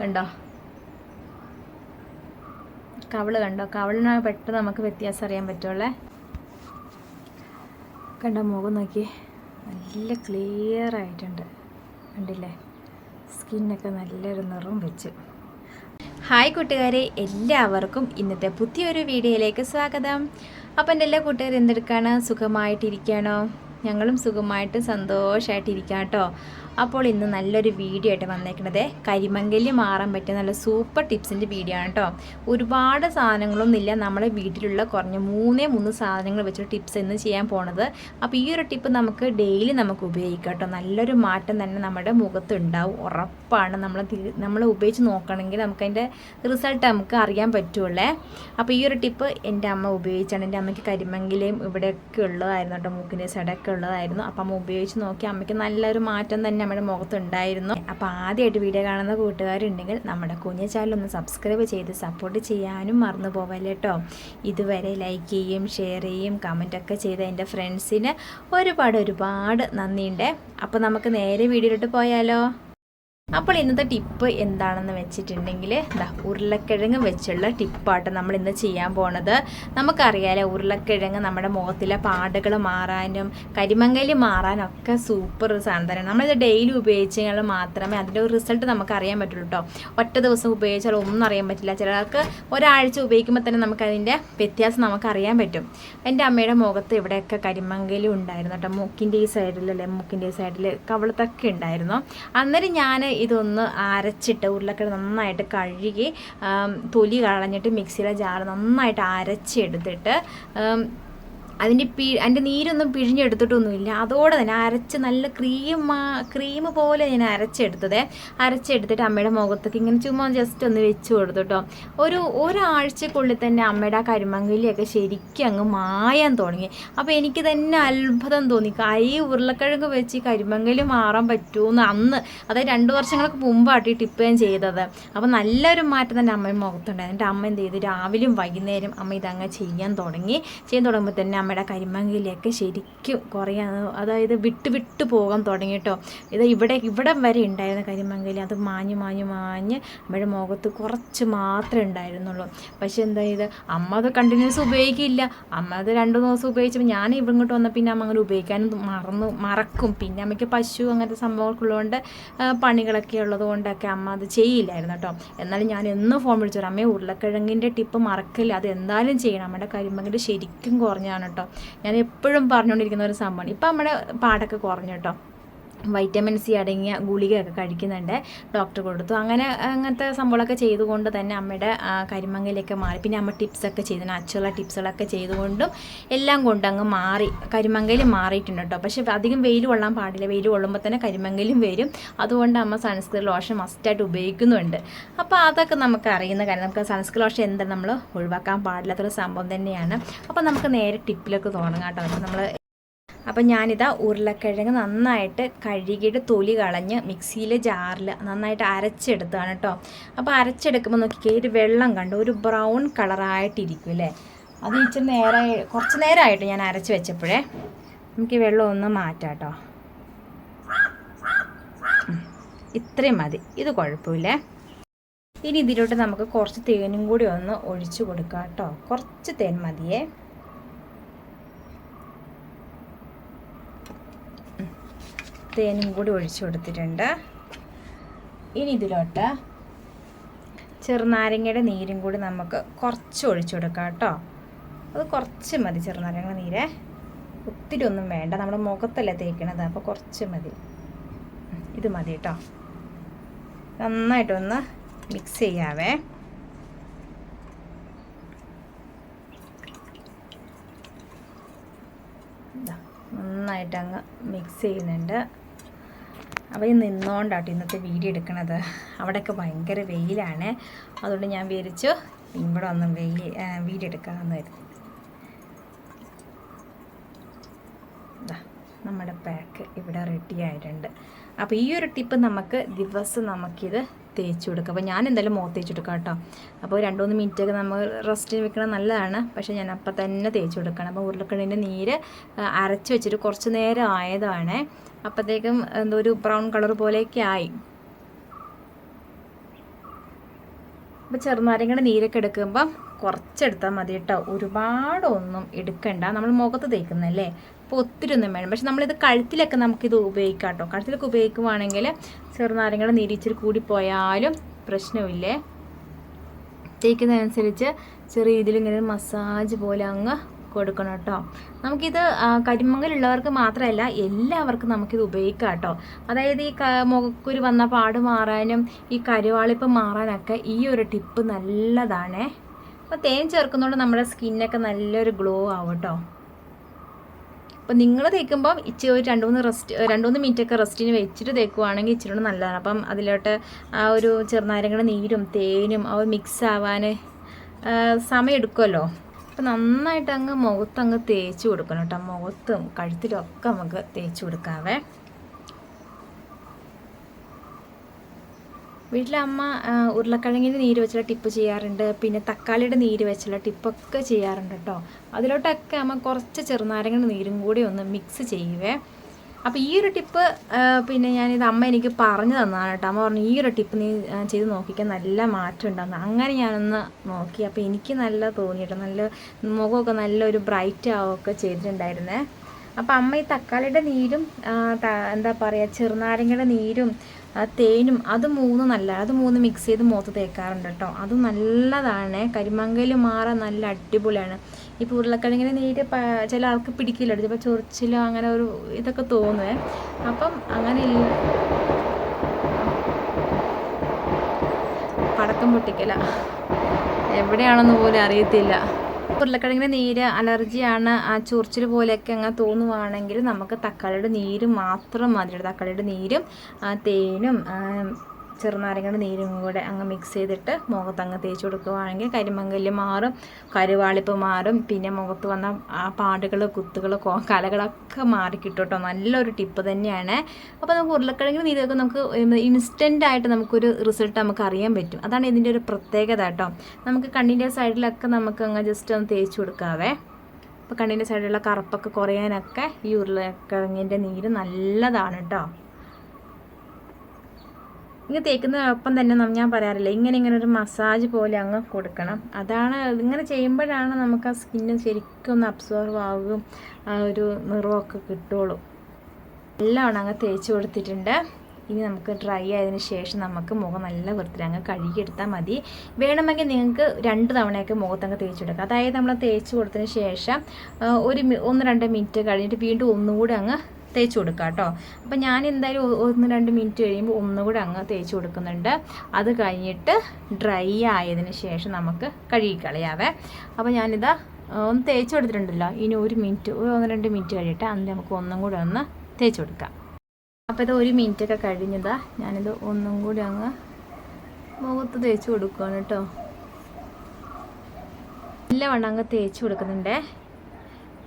കണ്ടോ? കവൾ കണ്ടോ? കവളിന് പെട്ടെന്ന് നമുക്ക് വ്യത്യാസം അറിയാൻ പറ്റുള്ളേ കണ്ടോ മുഖം നോക്കി? നല്ല ക്ലിയർ ആയിട്ടുണ്ട്. കണ്ടില്ലേ? സ്കിന്നൊക്കെ നല്ലൊരു നിറം വെച്ച്. ഹായ് കൂട്ടുകാരെ എല്ലാവർക്കും ഇന്നത്തെ പുതിയൊരു വീഡിയോയിലേക്ക് സ്വാഗതം. അപ്പം എന്റെ എല്ലാ കൂട്ടുകാരും എന്തെടുക്കാണ്? സുഖമായിട്ടിരിക്കുകയാണോ? ഞങ്ങളും സുഖമായിട്ട് സന്തോഷമായിട്ടിരിക്കാം കേട്ടോ. അപ്പോൾ ഇന്ന് നല്ലൊരു വീഡിയോ ആയിട്ട് വന്നേക്കണത്. കരിമങ്കൽ മാറാൻ പറ്റിയ നല്ല സൂപ്പർ ടിപ്സിന്റെ വീഡിയോ ആണ് കേട്ടോ. ഒരുപാട് സാധനങ്ങളൊന്നും ഇല്ല നമ്മുടെ വീട്ടിലുള്ള കുറഞ്ഞ മൂന്നേ മൂന്ന് സാധനങ്ങൾ വെച്ചിട്ട് ടിപ്സ് എന്ന് ചെയ്യാൻ പോണത്. അപ്പോൾ ഈ ഒരു ടിപ്പ് നമുക്ക് ഡെയിലി നമുക്ക് ഉപയോഗിക്കാം കേട്ടോ. നല്ലൊരു മാറ്റം തന്നെ നമ്മുടെ മുഖത്ത് ഉണ്ടാവും. ഉറപ്പാണ് നമ്മൾ നമ്മൾ ഉപയോഗിച്ച് നോക്കണമെങ്കിൽ നമുക്കതിന്റെ റിസൾട്ട് നമുക്ക് അറിയാൻ പറ്റുള്ളേ. അപ്പോൾ ഈ ഒരു ടിപ്പ് എന്റെ അമ്മ ഉപയോഗിച്ചാണ്. എന്റെ അമ്മയ്ക്ക് കരിമങ്കിലയും ഇവിടെയൊക്കെ ഉള്ളതായിരുന്നു കേട്ടോ. മൂക്കിന്റെ സൈഡൊക്കെ ഉള്ളതായിരുന്നു. അപ്പം അമ്മ ഉപയോഗിച്ച് നോക്കി. അമ്മയ്ക്ക് നല്ലൊരു മാറ്റം തന്നെ നമ്മുടെ മുഖത്തുണ്ടായിരുന്നു. അപ്പം ആദ്യമായിട്ട് വീഡിയോ കാണുന്ന കൂട്ടുകാരുണ്ടെങ്കിൽ നമ്മുടെ കുഞ്ഞു ചാനൽ ഒന്ന് സബ്സ്ക്രൈബ് ചെയ്ത് സപ്പോർട്ട് ചെയ്യാനും മറന്നു പോകല്ലേ കേട്ടോ. ഇതുവരെ ലൈക്ക് ചെയ്യും ഷെയർ ചെയ്യും കമന്റൊക്കെ ചെയ്ത എന്റെ ഫ്രണ്ട്സിന് ഒരുപാട് ഒരുപാട് നന്ദിയുണ്ട്. അപ്പോൾ നമുക്ക് നേരെ വീഡിയോയിലോട്ട് പോയാലോ? അപ്പോൾ ഇന്നത്തെ ടിപ്പ് എന്താണെന്ന് വെച്ചിട്ടുണ്ടെങ്കിൽ എന്താ ഉരുളക്കിഴങ്ങ് വെച്ചുള്ള ടിപ്പാട്ട് നമ്മൾ ഇന്ന് ചെയ്യാൻ പോണത്. നമുക്കറിയാലോ ഉരുളക്കിഴങ്ങ് നമ്മുടെ മുഖത്തിലെ പാടുകൾ മാറാനും കരിമങ്കലി മാറാനും ഒക്കെ സൂപ്പർ സാധനം നമ്മളിത് ഡെയിലി ഉപയോഗിച്ചാൽ മാത്രമേ അതിന്റെ ഒരു റിസൾട്ട് നമുക്ക് അറിയാൻ പറ്റുള്ളൂ കേട്ടോ ഒറ്റ ദിവസം ഉപയോഗിച്ചാൽ ഒന്നും അറിയാൻ പറ്റില്ല. ചിലർക്ക് ഒരാഴ്ച ഉപയോഗിക്കുമ്പോൾ തന്നെ നമുക്ക് അതിന്റെ വ്യത്യാസം നമുക്ക് അറിയാൻ പറ്റും. എന്റെ അമ്മയുടെ മുഖത്ത് ഇവിടെയൊക്കെ കരിമങ്കലി ഉണ്ടായിരുന്നു കേട്ടോ മൂക്കിന്റെ ഈ സൈഡിലല്ലേ മൂക്കിന്റെ ഈ സൈഡിൽ കവളത്തൊക്കെ ഉണ്ടായിരുന്നു. അന്നേരം ഞാൻ ഇതൊന്ന് അരച്ചിട്ട് ഉരുളക്കിഴങ്ങ് നന്നായിട്ട് കഴുകി തൊലി കളഞ്ഞിട്ട് മിക്സിയിലെ ജാർ നന്നായിട്ട് അരച്ചെടുത്തിട്ട് അതിന്റെ പി അതിന്റെ നീരൊന്നും പിഴിഞ്ഞെടുത്തിട്ടൊന്നുമില്ല അതോടെ തന്നെ അരച്ച് നല്ല ക്രീം ക്രീം പോലെ ഞാൻ അരച്ചെടുത്തത്. അരച്ചെടുത്തിട്ട് അമ്മയുടെ മുഖത്തൊക്കെ ഇങ്ങനെ ചുമ്മാ ജസ്റ്റ് ഒന്ന് വെച്ച് കൊടുത്തു കേട്ടോ ഒരു ഒരാഴ്ചക്കുള്ളിൽ തന്നെ അമ്മയുടെ ആ കരിമങ്കലിയൊക്കെ ശരിക്കും അങ്ങ് മായാൻ തുടങ്ങി. അപ്പോൾ എനിക്ക് തന്നെ അത്ഭുതം തോന്നി. കൈ ഉരുളക്കിഴങ്ങ് വെച്ച് ഈ കരിമങ്കലി മാറാൻ പറ്റുമെന്ന് അന്ന്. അതായത് രണ്ട് വർഷങ്ങൾക്ക് മുമ്പാണ് ഈ ടിപ്പ് ഞാൻ ചെയ്തത്. അപ്പോൾ നല്ലൊരു മാറ്റം തന്നെ അമ്മയുടെ മുഖത്തുണ്ടായിരുന്നു എന്റെ അമ്മ എന്ത് ചെയ്തു? രാവിലെയും വൈകുന്നേരം അമ്മ ഇതങ്ങ് ചെയ്യാൻ തുടങ്ങി. ചെയ്യാൻ തുടങ്ങുമ്പോൾ തന്നെ അമ്മയുടെ കരിമങ്കിലൊക്കെ ശരിക്കും കുറയാൻ അതായത് വിട്ട് വിട്ട് പോകാൻ തുടങ്ങി കേട്ടോ. ഇത് ഇവിടെ ഇവിടം വരെ ഉണ്ടായിരുന്ന കരിമങ്കിൽ അത് മാഞ്ഞ് മാഞ്ഞ് മാഞ്ഞ് നമ്മുടെ മുഖത്ത് കുറച്ച് മാത്രമേ ഉണ്ടായിരുന്നുള്ളൂ. പക്ഷെ എന്താ ചെയ്ത് അമ്മ അത് കണ്ടിന്യൂസ് ഉപയോഗിക്കില്ല. അമ്മ അത് രണ്ട് ദിവസം ഉപയോഗിച്ചപ്പോൾ ഞാൻ ഇവിടെ ഇങ്ങോട്ട് വന്ന പിന്നെ അമ്മ അങ്ങനെ ഉപയോഗിക്കാനും മറന്നു മറക്കും. പിന്നെ അമ്മയ്ക്ക് പശു അങ്ങനത്തെ ആ, പണികളൊക്കെ ഉള്ളതുകൊണ്ടൊക്കെ അമ്മ അത് ചെയ്യില്ലായിരുന്നു കേട്ടോ. എന്നാലും ഞാൻ എന്നും ഫോൺ വിളിച്ചു അമ്മയെ ഉരുളക്കിഴങ്ങിന്റെ ടിപ്പ് മറക്കില്ല? അത് എന്തായാലും ചെയ്യണം. നമ്മുടെ കരിമങ്കിന്റെ ശരിക്കും കുറഞ്ഞാണ് കേട്ടോ. ഞാൻ എപ്പോഴും പറഞ്ഞുകൊണ്ടിരിക്കുന്ന ഒരു സംഭവമാണ്. ഇപ്പം നമ്മുടെ പാടൊക്കെ കുറഞ്ഞു കേട്ടോ. വൈറ്റമിൻ സി അടങ്ങിയ ഗുളികയൊക്കെ കഴിക്കുന്നുണ്ട് ഡോക്ടർ കൊടുത്തു. അങ്ങനെ അങ്ങനത്തെ സംഭവങ്ങളൊക്കെ ചെയ്തുകൊണ്ട് തന്നെ അമ്മയുടെ കരിമങ്ങലൊക്കെ മാറി. പിന്നെ അമ്മ ടിപ്സൊക്കെ ചെയ്തു. നാച്ചുറൽ ടിപ്സുകളൊക്കെ ചെയ്തുകൊണ്ടും എല്ലാം കൊണ്ട് അങ്ങ് മാറി കരിമങ്കൽ മാറിയിട്ടുണ്ട് കേട്ടോ. പക്ഷേ അധികം വെയിൽ കൊള്ളാൻ പാടില്ല. വെയിൽ കൊള്ളുമ്പോൾ തന്നെ കരിമങ്കലും വരും. അതുകൊണ്ട് അമ്മ സൺസ്ക്രീൻ ലോഷൻ മസ്റ്റായിട്ട് ഉപയോഗിക്കുന്നുണ്ട്. അപ്പോൾ അതൊക്കെ നമുക്ക് അറിയുന്ന കാര്യം. നമുക്ക് സൺസ്ക്രീൻ ലോഷൻ എന്താ നമ്മൾ ഒഴിവാക്കാൻ പാടില്ലാത്തൊരു സംഭവം തന്നെയാണ്. അപ്പോൾ നമുക്ക് നേരെ ടിപ്പിലൊക്കെ തുടങ്ങാം കേട്ടോ. നമ്മൾ അപ്പം ഞാനിതാ ഉരുളക്കിഴങ്ങ് നന്നായിട്ട് കഴുകിയിട്ട് തൊലി കളഞ്ഞ് മിക്സിയിലെ ജാറിൽ നന്നായിട്ട് അരച്ചെടുത്താണ് കേട്ടോ അപ്പോൾ അരച്ചെടുക്കുമ്പോൾ നോക്കിക്കേ ഒരു വെള്ളം കണ്ടു? ഒരു ബ്രൗൺ കളറായിട്ടിരിക്കും അല്ലേ അത് ഇച്ചിരി നേരമായി കുറച്ച് നേരമായിട്ട് ഞാൻ അരച്ച് വെച്ചപ്പോഴേ നമുക്ക് ഈ വെള്ളം ഒന്ന് മാറ്റാം കേട്ടോ ഇത്രയും മതി. ഇത് കുഴപ്പമില്ലേ. ഇനി ഇതിലോട്ട് നമുക്ക് കുറച്ച് തേനും കൂടി ഒന്ന് ഒഴിച്ചു കൊടുക്കാം കേട്ടോ കുറച്ച് തേൻ മതിയേ. തേനും കൂടി ഒഴിച്ചു കൊടുത്തിട്ടുണ്ട്. ഇനി ഇതിലോട്ട് ചെറുനാരങ്ങയുടെ നീരും കൂടി നമുക്ക് കുറച്ച് ഒഴിച്ചു കൊടുക്കാം കേട്ടോ. അത് കുറച്ച് മതി ചെറുനാരങ്ങ നീര്. ഒത്തിരി ഒന്നും വേണ്ട. നമ്മുടെ മുഖത്തല്ലേ തേക്കണത്. അപ്പോൾ കുറച്ച് മതി. ഇത് മതി കേട്ടോ. നന്നായിട്ടൊന്ന് മിക്സ് ചെയ്യാവേ. നന്നായിട്ടങ്ങ് മിക്സ് ചെയ്യുന്നുണ്ട്. അപ്പോൾ ഈ നിന്നുകൊണ്ടാട്ടോ ഇന്നത്തെ വീഡിയോ എടുക്കണത്. അവിടെയൊക്കെ ഭയങ്കര വെയിലാണ്. അതുകൊണ്ട് ഞാൻ വിചാരിച്ചു ഇവിടെ ഒന്ന് വെയിൽ വീഡിയോ എടുക്കാമെന്ന് കരുതി. നമ്മുടെ പാക്ക് ഇവിടെ റെഡി ആയിട്ടുണ്ട്. അപ്പോൾ ഈ ഒരു ടിപ്പ് നമുക്ക് ദിവസം നമുക്കിത് തേച്ച് കൊടുക്കുക അപ്പോൾ ഞാൻ എന്തായാലും മോ തേച്ച് കൊടുക്കാം കേട്ടോ. അപ്പോൾ രണ്ട് മൂന്ന് മിനിറ്റൊക്കെ നമ്മൾ റെസ്റ്റ് വെക്കണം നല്ലതാണ്. പക്ഷേ ഞാൻ അപ്പം തന്നെ തേച്ച് കൊടുക്കണം. അപ്പോൾ ഉരുളക്കിഴങ്ങിന്റെ നീര് അരച്ച് വെച്ചിട്ട് കുറച്ച് നേരം ആയതാണ്. അപ്പോഴത്തേക്കും എന്തോ ഒരു ബ്രൗൺ കളർ പോലെയൊക്കെ ആയി. അപ്പോൾ ചെറുനാരങ്ങയുടെ നീരൊക്കെ എടുക്കുമ്പം കുറച്ചെടുത്താൽ മതി കേട്ടോ. ഒരുപാടൊന്നും എടുക്കണ്ട. നമ്മൾ മുഖത്ത് തേക്കുന്നല്ലേ അപ്പോൾ ഒത്തിരി ഒന്നും വേണം പക്ഷെ നമ്മളിത് കഴുത്തിലൊക്കെ നമുക്കിത് ഉപയോഗിക്കാം കേട്ടോ കഴുത്തിലൊക്കെ ഉപയോഗിക്കുവാണെങ്കിൽ ചെറുനാരങ്ങയുടെ നീര് ഇച്ചിരി കൂടി പോയാലും പ്രശ്നമില്ലേ? തേക്കുന്നതനുസരിച്ച് ചെറിയ രീതിയിൽ ഇങ്ങനെ മസാജ് പോലെ അങ്ങ് കൊടുക്കണം കേട്ടോ. നമുക്കിത് കരിമങ്ങലുള്ളവർക്ക് മാത്രമല്ല എല്ലാവർക്കും നമുക്കിത് ഉപയോഗിക്കാം കേട്ടോ. അതായത് ഈ മുഖക്കുരു വന്ന പാട് മാറാനും ഈ കരുവാളിപ്പ് മാറാനൊക്കെ ഈ ഒരു ടിപ്പ് നല്ലതാണേ. അപ്പോൾ തേൻ ചേർക്കുന്നതുകൊണ്ട് നമ്മുടെ സ്കിന്നൊക്കെ നല്ലൊരു ഗ്ലോ ആവും കേട്ടോ. അപ്പം നിങ്ങൾ തേക്കുമ്പം ഇച്ചിരി ഒരു രണ്ട് മൂന്ന് റെസ്റ്റ് രണ്ട് മൂന്ന് മിനിറ്റൊക്കെ റെസ്റ്റിന് വെച്ചിട്ട് തേക്കുവാണെങ്കിൽ ഇച്ചിരി കൂടെ നല്ലതാണ്. അപ്പം അതിലോട്ട് ആ ഒരു ചെറുനാരങ്ങളുടെ നീരും തേനും അവ മിക്സ് ആവാൻ സമയം എടുക്കുമല്ലോ അപ്പം നന്നായിട്ട് അങ്ങ് മുഖത്ത് അങ്ങ് തേച്ച് കൊടുക്കണം കേട്ടോ. മുഖത്തും കഴുത്തിലും ഒക്കെ നമുക്ക് തേച്ച് കൊടുക്കാവേ. വീട്ടിലമ്മ ഉരുളക്കിഴങ്ങിന്റെ നീര് വെച്ചുള്ള ടിപ്പ് ചെയ്യാറുണ്ട്. പിന്നെ തക്കാളിയുടെ നീര് വെച്ചുള്ള ടിപ്പൊക്കെ ചെയ്യാറുണ്ട് കേട്ടോ. അതിലോട്ടൊക്കെ അമ്മ കുറച്ച് ചെറുനാരങ്ങയുടെ നീരും കൂടി ഒന്ന് മിക്സ് ചെയ്യുവേ. അപ്പോൾ ഈ ഒരു ടിപ്പ് പിന്നെ ഞാനിത് അമ്മ എനിക്ക് പറഞ്ഞു തന്നതാണ് കേട്ടോ. അമ്മ പറഞ്ഞു ഈ ഒരു ടിപ്പ് നീ ചെയ്ത് നോക്കിക്കാൻ നല്ല മാറ്റം ഉണ്ടാകുന്നു അങ്ങനെ ഞാനൊന്ന് നോക്കി. അപ്പോൾ എനിക്ക് നല്ല തോന്നി കേട്ടോ. നല്ല മുഖമൊക്കെ നല്ലൊരു ബ്രൈറ്റ് ആവുകയൊക്കെ ചെയ്തിട്ടുണ്ടായിരുന്നേ. അപ്പോൾ അമ്മ ഈ തക്കാളിയുടെ നീരും എന്താ പറയുക ചെറുനാരങ്ങയുടെ നീരും തേനും അത് മൂന്ന് നല്ല അത് മൂന്ന് മിക്സ് ചെയ്ത് മുഖത്ത് തേക്കാറുണ്ട് കേട്ടോ. അത് നല്ലതാണ്. കരിമങ്കൽ മാറാൻ നല്ല അടിപൊളിയാണ്. ഇപ്പോൾ ഉരുളക്കിഴങ്ങിന് നീര് ചില ആൾക്ക് പിടിക്കില്ല ചിലപ്പോൾ ചൊറിച്ചിലോ അങ്ങനെ ഒരു ഇതൊക്കെ തോന്നുവേ. അപ്പം അങ്ങനെ പടക്കം പൊട്ടിക്കല. എവിടെയാണെന്ന് പോലും അറിയത്തില്ല. ഉരുളക്കിഴങ്ങിന്റെ നീര് അലർജിയാണ്. ആ ചൊറിച്ചിൽ പോലെയൊക്കെ അങ്ങ് തോന്നുവാണെങ്കിൽ നമുക്ക് തക്കാളിയുടെ നീര് മാത്രം മതി തക്കാളിയുടെ നീരും തേനും ചെറുനാരങ്ങയുടെ നീരും കൂടെ അങ്ങ് മിക്സ് ചെയ്തിട്ട് മുഖത്ത് അങ്ങ് തേച്ച് കൊടുക്കുകയാണെങ്കിൽ കരിമങ്കൽ മാറും കരുവാളിപ്പ് മാറും. പിന്നെ മുഖത്ത് വന്ന ആ പാടുകൾ കുത്തുകൾ കലകളൊക്കെ മാറി കിട്ടും കേട്ടോ നല്ലൊരു ടിപ്പ് തന്നെയാണ്. അപ്പോൾ നമുക്ക് ഉരുളക്കിഴങ്ങിന് നീരൊക്കെ നമുക്ക് ഇൻസ്റ്റന്റ് ആയിട്ട് നമുക്കൊരു റിസൾട്ട് നമുക്ക് അറിയാൻ പറ്റും. അതാണ് ഇതിന്റെ ഒരു പ്രത്യേകത കേട്ടോ. നമുക്ക് കണ്ണിന്റെ സൈഡിലൊക്കെ നമുക്ക് അങ്ങ് ജസ്റ്റ് ഒന്ന് തേച്ച് കൊടുക്കാവേ. അപ്പോൾ കണ്ണിന്റെ സൈഡിലുള്ള കറുപ്പൊക്കെ കുറയാനൊക്കെ ഈ ഉരുളക്കിഴങ്ങിന്റെ നീര് നല്ലതാണ് കേട്ടോ. ഇങ്ങനെ തേക്കുന്നതിനൊപ്പം തന്നെ ഞാൻ പറയാറില്ല. ഇങ്ങനെ ഇങ്ങനെ ഒരു മസാജ് പോലെ അങ്ങ് കൊടുക്കണം. അതാണ് ഇങ്ങനെ ചെയ്യുമ്പോഴാണ് നമുക്ക് ആ സ്കിന്ന് ശരിക്കും ഒന്ന് അബ്സോർവ് ആവുകയും ആ ഒരു നിറമൊക്കെ കിട്ടുള്ളൂ. എല്ലാം അങ്ങ് തേച്ച് കൊടുത്തിട്ടുണ്ട്. ഇനി നമുക്ക് ഡ്രൈ ആയതിനു ശേഷം നമുക്ക് മുഖം നല്ല വൃത്തിയിൽ അങ്ങ് കഴുകിയെടുത്താൽ മതി. വേണമെങ്കിൽ നിങ്ങൾക്ക് രണ്ട് തവണയൊക്കെ മുഖത്തങ്ങ് തേച്ച് കൊടുക്കാം. അതായത് നമ്മൾ തേച്ച് കൊടുത്തതിന് ശേഷം ഒരു ഒന്ന് രണ്ട് മിനിറ്റ് കഴിഞ്ഞിട്ട് വീണ്ടും ഒന്നുകൂടി അങ്ങ് തേച്ച് കൊടുക്കുക കേട്ടോ. അപ്പം ഞാൻ എന്തായാലും ഒന്ന് രണ്ട് മിനിറ്റ് കഴിയുമ്പോൾ ഒന്നുകൂടെ അങ്ങ് തേച്ച് കൊടുക്കുന്നുണ്ട്. അത് കഴിഞ്ഞിട്ട് ഡ്രൈ ആയതിന് ശേഷം നമുക്ക് കഴുകിക്കളയാവേ അപ്പോൾ ഞാനിതാ ഒന്ന് തേച്ച് കൊടുത്തിട്ടുണ്ടല്ലോ. ഇനി ഒരു മിനിറ്റ് ഒരു ഒന്ന് രണ്ട് മിനിറ്റ് കഴിയട്ടെ അന്ന് നമുക്ക് ഒന്നും കൂടെ ഒന്ന് തേച്ച് കൊടുക്കാം. അപ്പോൾ ഇത് ഒരു മിനിറ്റൊക്കെ കഴിഞ്ഞതാ. ഞാനിത് ഒന്നും കൂടി അങ്ങ് മുഖത്ത് തേച്ച് കൊടുക്കുകയാണ് കേട്ടോ. നല്ലവണ്ണം അങ്ങ് തേച്ച് കൊടുക്കുന്നുണ്ടേ.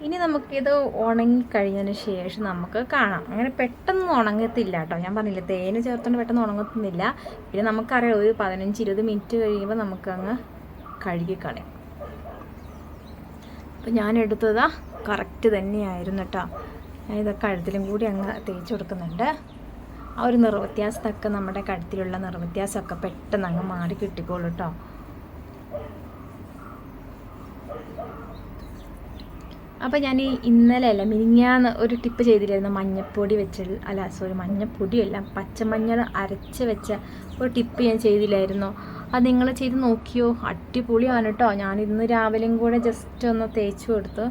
ഇനി നമുക്കിത് ഉണങ്ങി കഴിഞ്ഞതിന് ശേഷം നമുക്ക് കാണാം. അങ്ങനെ പെട്ടെന്ന് ഉണങ്ങത്തില്ല കേട്ടോ. ഞാൻ പറഞ്ഞില്ല തേന് ചേർത്തുകൊണ്ട് പെട്ടെന്ന് ഉണങ്ങത്തുന്നില്ല. പിന്നെ നമുക്കറിയാം ഒരു പതിനഞ്ച് ഇരുപത് മിനിറ്റ് കഴിയുമ്പോൾ നമുക്കങ്ങ് കഴുകിക്കളയാം അപ്പം ഞാൻ എടുത്തതാ കറക്റ്റ് തന്നെയായിരുന്നു കേട്ടോ. ഞാൻ ഇതൊക്കെ കഴുത്തിലും കൂടി അങ്ങ് തേച്ച് കൊടുക്കുന്നുണ്ട്. ആ ഒരു നിറവ്യത്യാസത്തൊക്കെ നമ്മുടെ കഴുത്തിലുള്ള നിറവ്യത്യാസമൊക്കെ പെട്ടെന്ന് അങ്ങ് മാറി കിട്ടിക്കോളൂ കേട്ടോ. അപ്പോൾ ഞാൻ ഈ ഇന്നലെ അല്ല മിനിങ്ങാന്ന് ഒരു ടിപ്പ് ചെയ്തിരുന്നു മഞ്ഞപ്പൊടി വെച്ച് അല്ല സോറി മഞ്ഞപ്പൊടിയല്ല പച്ചമഞ്ഞൾ അരച്ച് വെച്ച ഒരു ടിപ്പ് ഞാൻ ചെയ്തില്ലായിരുന്നു. അത് നിങ്ങൾ ചെയ്ത് നോക്കിയോ? അടിപൊളിയാണ് കേട്ടോ ഞാൻ ഇന്ന് രാവിലെയും കൂടെ ജസ്റ്റ് ഒന്ന് തേച്ച് കൊടുത്തു.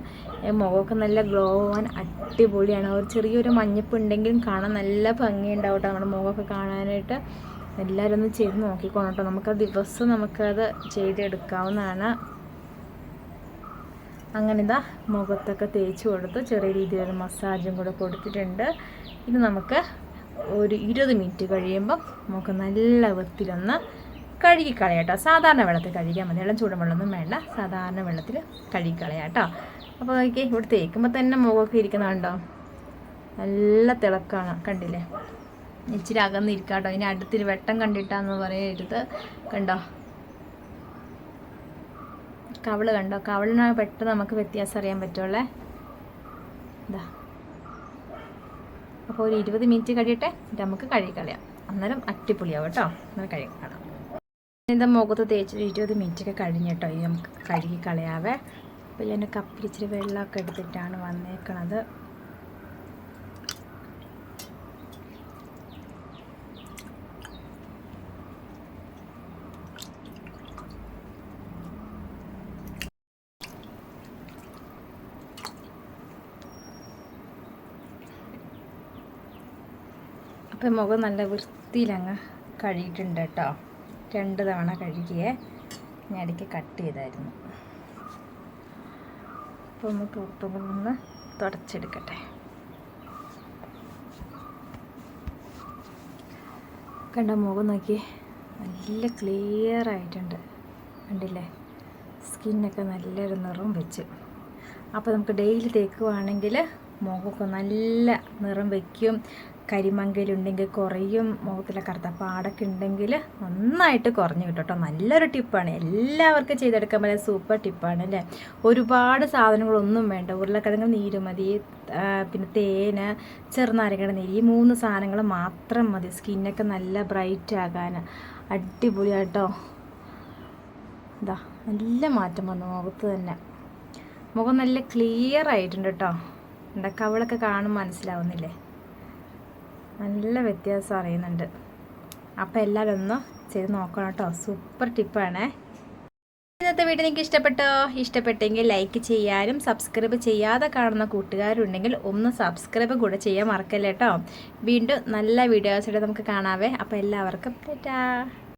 മുഖമൊക്കെ നല്ല ഗ്ലോ ആവാൻ അടിപൊളിയാണ്. ഒരു ചെറിയൊരു മഞ്ഞപ്പ് ഉണ്ടെങ്കിലും കാണാൻ നല്ല ഭംഗിയുണ്ടാവും കേട്ടോ നമ്മുടെ മുഖമൊക്കെ കാണാനായിട്ട്. എല്ലാവരും ഒന്ന് ചെയ്ത് നോക്കിക്കോണം കേട്ടോ നമുക്ക് ദിവസം നമുക്കത് ചെയ്തെടുക്കാവുന്നതാണ്. അങ്ങനെ ഇതാ മുഖത്തൊക്കെ തേച്ച് കൊടുത്ത്. ചെറിയ രീതിയിലൊരു മസാജും കൂടെ കൊടുത്തിട്ടുണ്ട്. ഇത് നമുക്ക് ഒരു ഇരുപത് മിനിറ്റ് കഴിയുമ്പം നമുക്ക് നല്ല വൃത്തിയിലൊന്ന് കഴുകിക്കളയാം കേട്ടോ സാധാരണ വെള്ളത്തിൽ കഴുകിയാൽ മതി. വെള്ളം ചൂടുവെള്ളമൊന്നും വേണ്ട. സാധാരണ വെള്ളത്തിൽ കഴുകിക്കളയാം കേട്ടോ അപ്പോൾ നോക്കി ഇവിടെ തേക്കുമ്പോൾ തന്നെ മുഖമൊക്കെ ഇരിക്കുന്നുണ്ടോ നല്ല തിളക്കമാണ് കണ്ടില്ലേ? ഇച്ചിരി അകന്നിരിക്കാം കേട്ടോ ഇനി അടുത്തൊരു വെട്ടം കണ്ടിട്ടാന്ന് പറയരുത്. കണ്ടോ? കവൾ കണ്ടോ? കവളിനാണ് പെട്ടെന്ന് നമുക്ക് വ്യത്യാസം അറിയാൻ പറ്റുള്ളേ ഇതാ അപ്പോൾ ഒരു ഇരുപത് മിനിറ്റ് കഴിയട്ടെ നമുക്ക് കഴുകിക്കളയാം അന്നേരം അട്ടിപ്പൊളിയാവും കേട്ടോ. അന്നേരം കഴുകി കളയാം. എന്താ മുഖത്ത് തേച്ചൊരു ഇരുപത് മിനിറ്റൊക്കെ കേട്ടോ. ഇനി നമുക്ക് കഴുകി കളയാവേ. അപ്പോൾ ഞാൻ കപ്പിൽ ഇച്ചിരി വെള്ളമൊക്കെ എടുത്തിട്ടാണ് വന്നേക്കണത്. അപ്പം മുഖം നല്ല വൃത്തിയിലങ്ങ് കഴുകിയിട്ടുണ്ട് കേട്ടോ. രണ്ട് തവണ കഴുകിയേ ഞാൻ ഇടയ്ക്ക് കട്ട് ചെയ്തായിരുന്നു. അപ്പം ഒന്ന് തൂത്തുകൊണ്ടൊന്ന് തുടച്ചെടുക്കട്ടെ. കണ്ട മുഖം നോക്കി നല്ല ക്ലിയർ ആയിട്ടുണ്ട്. കണ്ടില്ലേ? സ്കിന്നൊക്കെ നല്ലൊരു നിറം വെച്ച്. അപ്പോൾ നമുക്ക് ഡെയിലി തേക്കുവാണെങ്കിൽ മുഖമൊക്കെ നല്ല നിറം വയ്ക്കും കരിമങ്കലുണ്ടെങ്കിൽ കുറയും മുഖത്തിലെ കറുത്ത പാടൊക്കെ ഉണ്ടെങ്കിൽ നന്നായിട്ട് കുറഞ്ഞു കിട്ടും കേട്ടോ. നല്ലൊരു ടിപ്പാണ്. എല്ലാവർക്കും ചെയ്തെടുക്കാൻ പറ്റിയ സൂപ്പർ ടിപ്പാണ് അല്ലേ? ഒരുപാട് സാധനങ്ങളൊന്നും വേണ്ട. ഉരുളക്കിഴങ്ങ് നീര് മതി പിന്നെ തേന് ചെറുനാരങ്ങയുടെ നീര് ഈ മൂന്ന് സാധനങ്ങൾ മാത്രം മതി. സ്കിന്നൊക്കെ നല്ല ബ്രൈറ്റ് ആകാൻ. അടിപൊളിയാട്ടോ. ഇതാ നല്ല മാറ്റം വന്നു മുഖത്ത് തന്നെ. മുഖം നല്ല ക്ലിയർ ആയിട്ടുണ്ട് കേട്ടോ. എന്താ കവളൊക്കെ കാണും മനസ്സിലാവുന്നില്ലേ? നല്ല വ്യത്യാസം അറിയുന്നുണ്ട്. അപ്പോൾ എല്ലാവരും ഒന്ന് ചെയ്ത് നോക്കണം കേട്ടോ. സൂപ്പർ ടിപ്പാണേ ഇന്നത്തെ വീഡിയോ നിങ്ങൾക്ക് ഇഷ്ടപ്പെട്ടോ? ഇഷ്ടപ്പെട്ടെങ്കിൽ ലൈക്ക് ചെയ്യാനും സബ്സ്ക്രൈബ് ചെയ്യാതെ കാണുന്ന കൂട്ടുകാരുണ്ടെങ്കിൽ ഒന്ന് സബ്സ്ക്രൈബ് കൂടെ ചെയ്യാൻ മറക്കല്ലേട്ടോ വീണ്ടും നല്ല വീഡിയോസായിട്ട് നമുക്ക് കാണാവേ. അപ്പോൾ എല്ലാവർക്കും ടാറ്റാ.